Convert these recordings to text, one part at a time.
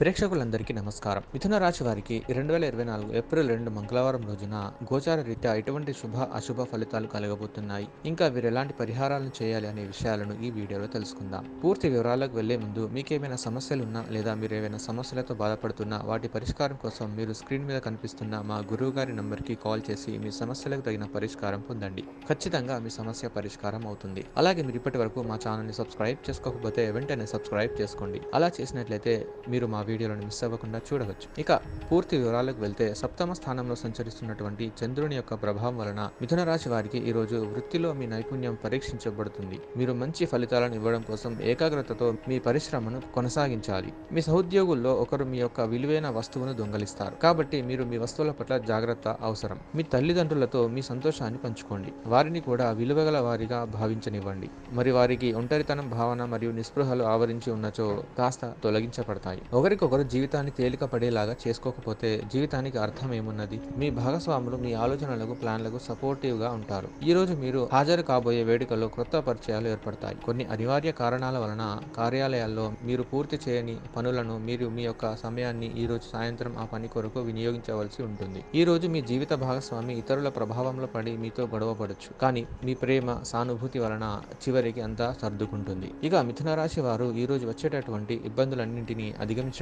ప్రేక్షకులందరికీ నమస్కారం. మిథున రాశి వారికి రెండు వేల ఇరవై నాలుగు ఏప్రిల్ రెండు మంగళవారం రోజున గోచార రీత్యా ఎటువంటి శుభ అశుభ ఫలితాలు కలగబోతున్నాయి. ఇంకా వీరు ఎలాంటి పరిహారాలను చేయాలి అనే విషయాలను ఈ వీడియోలో తెలుసుకుందాం. పూర్తి వివరాలకు వెళ్ళే ముందు మీకేమైనా సమస్యలున్నా లేదా మీరు ఏమైనా సమస్యలతో బాధపడుతున్నా వాటి పరిష్కారం కోసం మీరు స్క్రీన్ మీద కనిపిస్తున్న మా గురువు గారి నంబర్కి కాల్ చేసి మీ సమస్యలకు తగిన పరిష్కారం పొందండి. ఖచ్చితంగా మీ సమస్య పరిష్కారం అవుతుంది. అలాగే మీరు ఇప్పటి వరకు మా ఛానల్ని సబ్స్క్రైబ్ చేసుకోకపోతే వెంటనే సబ్స్క్రైబ్ చేసుకోండి. అలా చేసినట్లయితే మీరు మా వీడియోలను మిస్ అవ్వకుండా చూడవచ్చు. ఇక పూర్తి వివరాలకు వెళ్తే సప్తమ స్థానంలో సంచరిస్తున్నటువంటి చంద్రుని యొక్క ప్రభావం వలన మిథున రాశి వారికి ఈరోజు వృత్తిలో మీ నైపుణ్యం పరీక్షించబడుతుంది. మీరు మంచి ఫలితాలను ఇవ్వడం కోసం ఏకాగ్రతతో మీ పరిశ్రమను కొనసాగించాలి. మీ సహోద్యోగుల్లో ఒకరు మీ యొక్క విలువైన వస్తువును దొంగలిస్తారు. కాబట్టి మీరు మీ వస్తువుల పట్ల జాగ్రత్త అవసరం. మీ తల్లిదండ్రులతో మీ సంతోషాన్ని పంచుకోండి. వారిని కూడా విలువగల వారిగా భావించనివ్వండి. మరి వారికి ఒంటరితనం భావన మరియు నిస్పృహలు ఆవరించి ఉన్నచో కాస్త తొలగించబడతాయి. ఒకరికొకరు జీవితాన్ని తేలిక పడేలాగా చేసుకోకపోతే జీవితానికి అర్థం ఏమున్నది? మీ భాగస్వాములు మీ ఆలోచనలకు ప్లాన్లకు సపోర్టివ్గా ఉంటారు. ఈ రోజు మీరు హాజరు కాబోయే వేడుకలో కొత్త పరిచయాలు ఏర్పడతాయి. కొన్ని అనివార్య కారణాల వలన కార్యాలయాల్లో మీరు పూర్తి చేయని పనులను మీరు మీ యొక్క సమయాన్ని ఈ రోజు సాయంత్రం ఆ పని కొరకు వినియోగించవలసి ఉంటుంది. ఈ రోజు మీ జీవిత భాగస్వామి ఇతరుల ప్రభావంలో పడి మీతో గొడవపడచ్చు. కానీ మీ ప్రేమ సానుభూతి వలన చివరికి అంతా సర్దుకుంటుంది. ఇక మిథున రాశి వారు ఈ రోజు వచ్చేటటువంటి ఇబ్బందులన్నింటినీ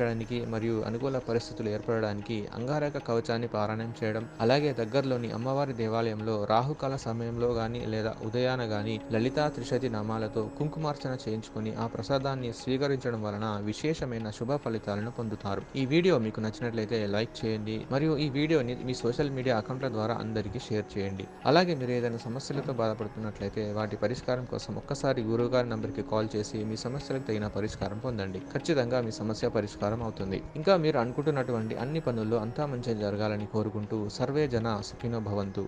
రక్షించడానికి మరియు అనుకూల పరిస్థితులు ఏర్పడడానికి అంగారక కవచాన్ని పారాయణం చేయడం అలాగే దగ్గరలోని అమ్మవారి దేవాలయంలో రాహుకాల సమయంలో గాని లేదా ఉదయాన గాని లలితా త్రిశతి నామాలతో కుంకుమార్చన చేయించుకొని ఆ ప్రసాదాన్ని స్వీకరించడం వలన విశేషమైన శుభ ఫలితాలను పొందుతారు. ఈ వీడియో మీకు నచ్చినట్లయితే లైక్ చేయండి మరియు ఈ వీడియోని మీ సోషల్ మీడియా అకౌంట్ల ద్వారా అందరికీ షేర్ చేయండి. అలాగే మీరు ఏదైనా సమస్యలతో బాధపడుతున్నట్లయితే వాటి పరిష్కారం కోసం ఒక్కసారి గురువుగారి నంబర్కి కాల్ చేసి మీ సమస్యలకు తగిన పరిష్కారం పొందండి. ఖచ్చితంగా మీ సమస్య పరిష్కారం అవుతుంది ఇంకా మీరు అనుకుంటున్నటువంటి అన్ని పనుల్లో అంతా మంచిగా జరగాలని కోరుకుంటూ సర్వే జన సుఖినో భవంతు.